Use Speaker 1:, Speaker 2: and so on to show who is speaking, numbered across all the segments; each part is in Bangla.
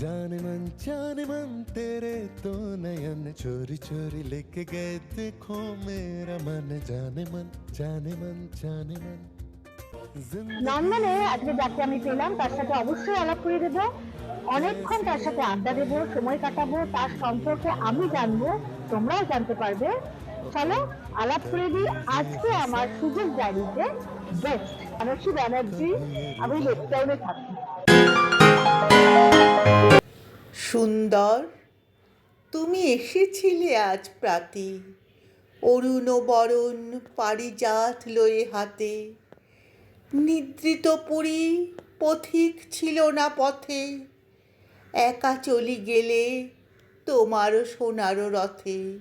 Speaker 1: जाने मन जाने मन तेरे तो नयन चोरी चोरी लेके गए देखो मेरा मन जाने मन जाने मन जाने मन जिंदगी
Speaker 2: নন্দনে আজকে যাকে আমি পেলাম তার সাথে অবশ্যই আলাপ করে দেবো অনেকক্ষণ তার সাথে আড্ডা দেবো সময় কাটাবো তার সম্পর্কে আমি জানবো তোমরাও জানতে পারবে চলো আলাপ করে দিই আজকে আমার সুযোগ ডায়েরিতে বেস্ট মানসী ব্যানার্জি আমি লেকটাউনে থাকি
Speaker 3: সুন্দর। তুমি এসেছিলে আজ প্রাতে। অরুণ বরণ পারিজাত লয়ে হাতে। নিদ্রিত পুরী পথিক ছিল না পথে। একা চলি গেলে তোমার সোনার রথে।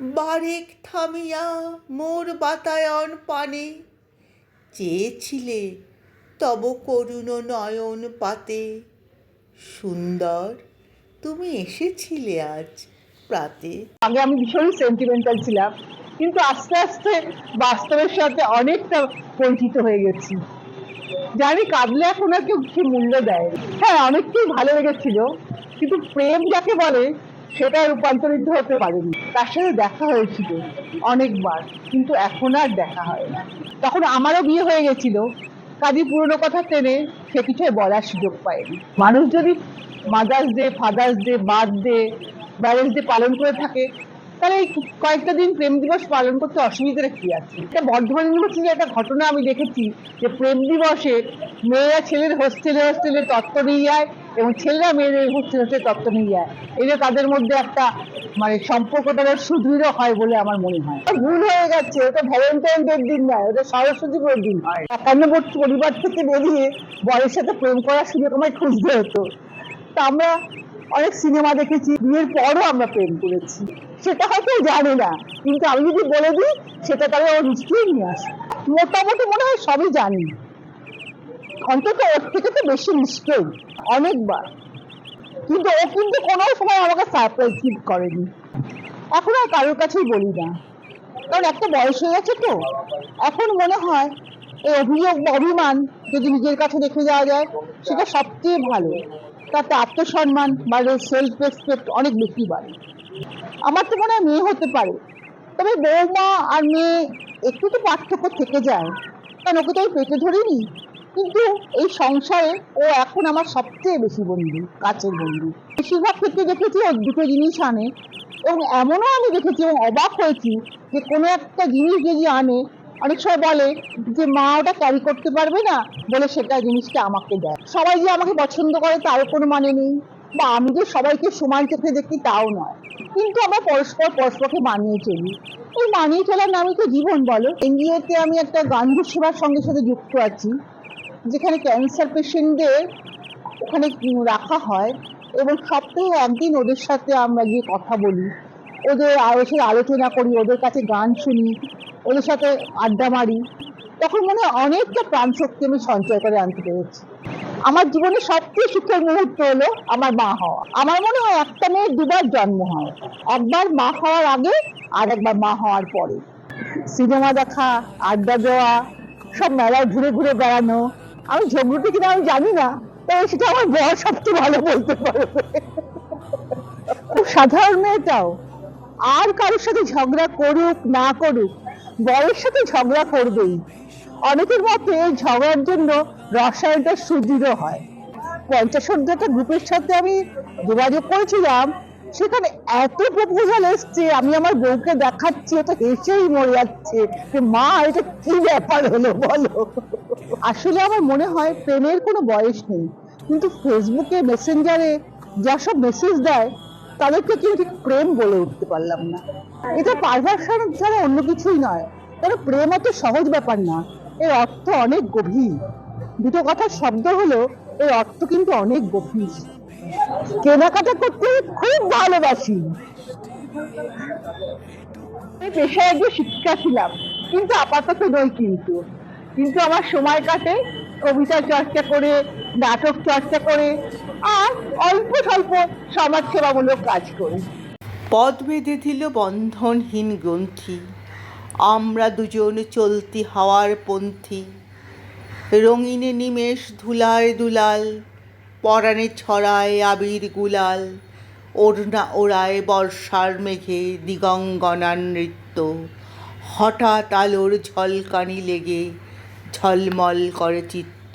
Speaker 3: বারেক থামিয়া মোর বাতায়ন পানে। চেয়েছিলে তব করুণ নয়ন পাতে। সুন্দর তুমি এসেছিলে আজ প্রাতে
Speaker 2: আগে আমি ভীষণ সেন্টিমেন্টাল ছিলাম, কিন্তু আস্তে আস্তে বাস্তবের সাথে অনেকটা পরিচিত হয়ে গেছি। জানি কাঁদলে এখন আর কেউ কিছু মূল্য দেয় হ্যাঁ অনেককেই ভালো লেগেছিল, কিন্তু প্রেম যাকে বলে সেটা রূপান্তরিত হতে পারেনি। তার সাথে দেখা হয়েছিল অনেকবার, কিন্তু এখন আর দেখা হয় না। তখন আমারও বিয়ে হয়ে গেছিল কাজী পুরনো কথা টেনে সে কিছু বলার সুযোগ পায়নি। মানুষ যদি mother's day father's day birthday barrage day পালন করে থাকে, তাহলে এই কয়েকটা দিন প্রেম দিবস পালন করতে অসুবিধাটা কি আছে? এটা বর্ধমান ইউনিভার্সিটির একটা ঘটনা আমি দেখেছি যে প্রেম দিবসে মেয়েরা ছেলের হোস্টেলে হোস্টেলে তত্ত্ব নিয়ে যায় এবং ছেলেরা মেয়েদের হোস্টেলে হচ্ছে তত্ত্ব নিয়ে যায় এটা তাদের মধ্যে একটা মানে সম্পর্কটা সুদৃঢ় হয় বলে আমার মনে হয়। ভুল হয়ে গেছে ওটা ভ্যালেন্টাইন ডের দিন নয় ওটা সরস্বতী পুজোর দিন হয়। একান্নবর্তী পরিবার থেকে বেরিয়ে বরের সাথে প্রেম করার সুযোগ আমায় খুঁজতে হতো। তা আমরা অনেক সিনেমা দেখেছি, বিয়ের পরও আমরা প্রেম করেছি। সেটা হয়তো জানে না, কিন্তু আমি যদি বলে দিই, সেটা তাহলে ও নিশ্চয়ই নিয়ে আসে মোটামুটি মনে হয় সবই জানি। অন্তত ওর থেকে তো বেশি নিশ্চয়ই, অনেকবার। কিন্তু ও কিন্তু কোনো সময় আমাকে সারপ্রাইজ ফিল করেনি। এখন আর কারোর কাছেই বলি না। কারণ একটা বয়স হয়ে গেছে তো। এখন মনে হয় এই অভিযোগ বা অভিমান যদি নিজের কাছে রেখে যাওয়া যায়, সেটা সবচেয়ে ভালো। তাতে আত্মসম্মান বা সেলফ রেসপেক্ট অনেক বেশি বাড়ে। আমার তো মনে হয় মেয়ে হতে পারে। তবে বৌমা আর মেয়ে একটু তো পার্থক্য থেকে যায়। কারণ ওকে তো আমি পেটে ধরিনি। কিন্তু এই সংসারে ও এখন আমার সবচেয়ে বেশি বন্ধু, কাছের বন্ধু। বেশিরভাগ ক্ষেত্রে দেখেছি ও দুটো জিনিস আনে এবং এমনও আমি দেখেছি এবং অবাক হয়েছি যে কোনো একটা জিনিস যদি আনে, অনেক সময় বলে যে, মা, ওটা ক্যারি করতে পারবে না? বলে সেটা জিনিসটা আমাকে দেয়। সবাই যে আমাকে পছন্দ করে তারও কোনো মানে নেই বা আমি যে সবাইকে সমান চোখে দেখি তাও নয়। কিন্তু আমরা পরস্পর পরস্পরকে মানিয়ে চলি। এই মানিয়ে চলার নামই তো জীবন, বলো। এনজিওতে আমি একটা গান্ধী সেবার সঙ্গে সাথে যুক্ত আছি। যেখানে ক্যান্সার পেশেন্টদের ওখানে রাখা হয় এবং সপ্তাহে একদিন ওদের সাথে আমরা গিয়ে কথা বলি। ওদের আলোচনা আলোচনা করি, ওদের কাছে গান শুনি, ওদের সাথে আড্ডা মারি। তখন মনে হয় অনেকটা প্রাণ শক্তি আমি সঞ্চয় করে আনতে পেরেছি। আমার জীবনে সবচেয়ে সুখের মুহূর্ত হলো আমার মা হওয়া। আমার মনে হয় একটা মেয়ের দুবার জন্ম হয়। একবার মা হওয়ার আগে আর একবার মা হওয়ার পরে। সিনেমা দেখা, আড্ডা দেওয়া, সব মেলায় ঘুরে ঘুরে বেড়ানো আমি ঝগড়ুটে কিনা আমি জানি না, তবে সেটা আমার বর সবচেয়ে ভালো বলতে পারবে খুব সাধারণ মেয়েটাও। আর কারোর সাথে ঝগড়া করুক, না করুক, বরের সাথে ঝগড়া করবেই। অনেকের মতে ঝগড়ার জন্য রসায়নটা সুদৃঢ় হয়। পঞ্চাশ একটা গ্রুপের সাথে আমি যোগাযোগ করেছিলাম সেখানে এত প্রপোজাল এসছে, আমি আমার বউকে দেখাচ্ছি ও তো হেসেই মরে যাচ্ছে। যে মা, এটা কি ব্যাপার হলো বলো? আসলে আমার মনে হয় প্রেমের কোনো বয়স নেই, কিন্তু ফেসবুকে, মেসেঞ্জারে যা সব মেসেজ দেয়, তাদেরকে কেউ ঠিক প্রেম বলে উঠতে পারলাম না। এটা পারভার্সন ছাড়া অন্য কিছুই নয়, কারণ প্রেম অত সহজ ব্যাপার না, এর অর্থ অনেক গভীর। দুটো কথার শব্দ হলো, এর অর্থ কিন্তু অনেক গভীর। কেনাকাটা করতে খুব ভালোবাসি। পেশায় একজন শিক্ষিকা ছিলাম, কিন্তু আপাতত নই কিন্তু। কিন্তু আমার সময় কাটে, কবিতা চর্চা করে, নাটক চর্চা করে, আর অল্প স্বল্প সমাজ সেবামূলক কাজ করে।
Speaker 3: পদ বেঁধে দিল বন্ধনহীন গ্রন্থি। আমরা দুজন চলতি হাওয়ার পন্থী। রঙিনে নিমেষ ধুলায় দুলাল পরাণে ছড়ায় আবির গুলাল, ওড়না ওড়ায় বর্ষার মেঘে দিগঙ্গনা নৃত্য। হঠাৎ আলোর ঝলকানি লেগে ঝলমল করে চিত্ত।